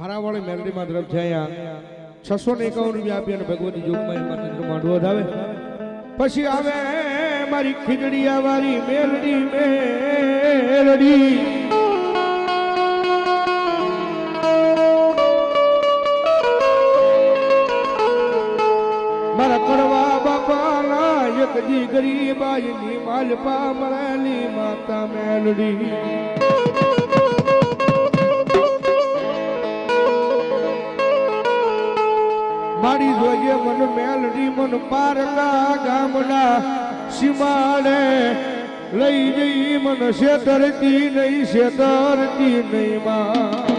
હારાવાળી મેલડીમાં તરફ છે અહીંયા. છસો ને એકાવન રૂપિયા અને ભગવતી જોગમાં ચંદ્ર માંડવો આવે પછી આવે મારી ખીજડીયા વાળી મેલડી મેલડી. મારા કરવા બાપાના એક જી ગરીબાઈની માલપા મરેલી માતા મેલડી. મારી જોઈએ મન મેલડી મન પારકા ગામના સીમાડે લઈ જઈ મન શેતરતી નહીં શેતરતી નહીં માં.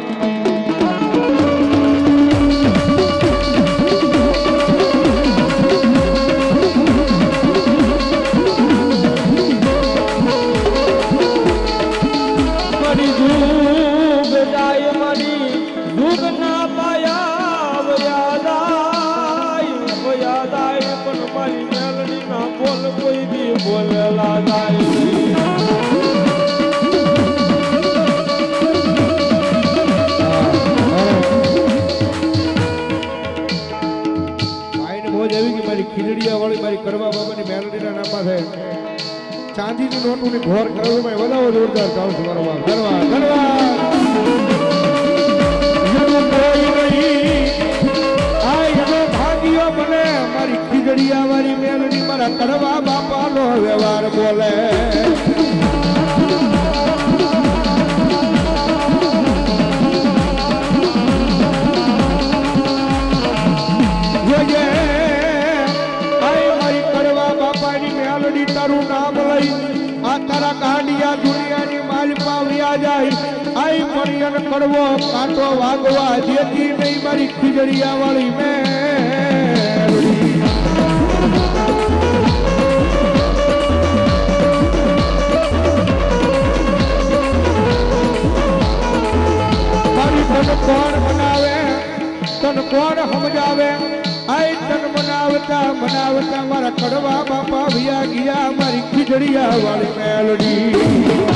મારી મેલડી ના બોલ કોઈ દી બોલેલા જાય ખીજડીયા વાળી મારી કરવા બાબાની મેલડીના નામા છે ચાંદીની નોટોની ઘોર કરોડમાં વધાવો જોરદાર ચાલુ છે કરવા બાપ. પાવ્યા જાય આય મણિયન કડવો કાંટો વાગવા દેતી નહીં મારી ખીજડીયા વાળી મેલડી મારી તન કોણ બનાવે તન કોણ સમજાવે આઈ તન બનાવતા બનાવતા મારા કડવા બાપા ભૈયા ગયા મારી ખીજડીયા વાળી મેલડી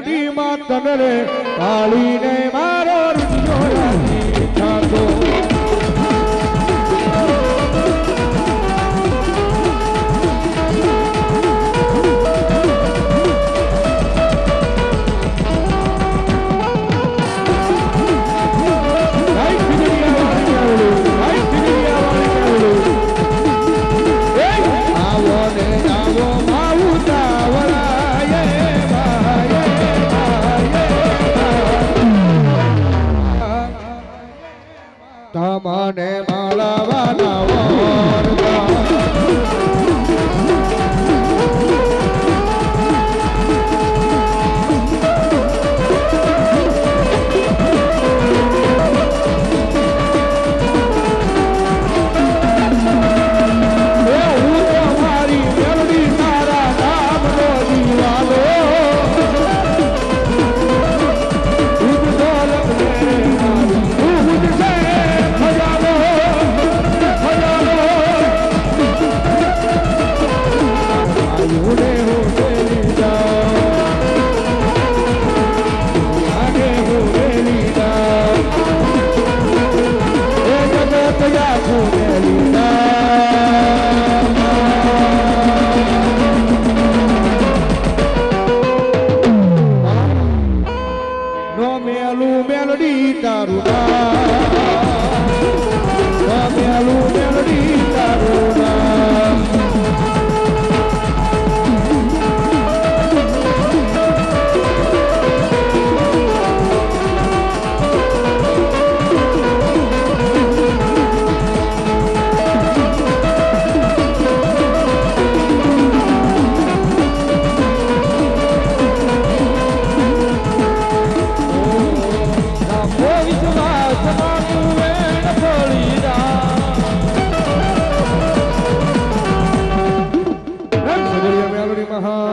તમે તનરે કાળીને મારો અમને મળવાના 嗯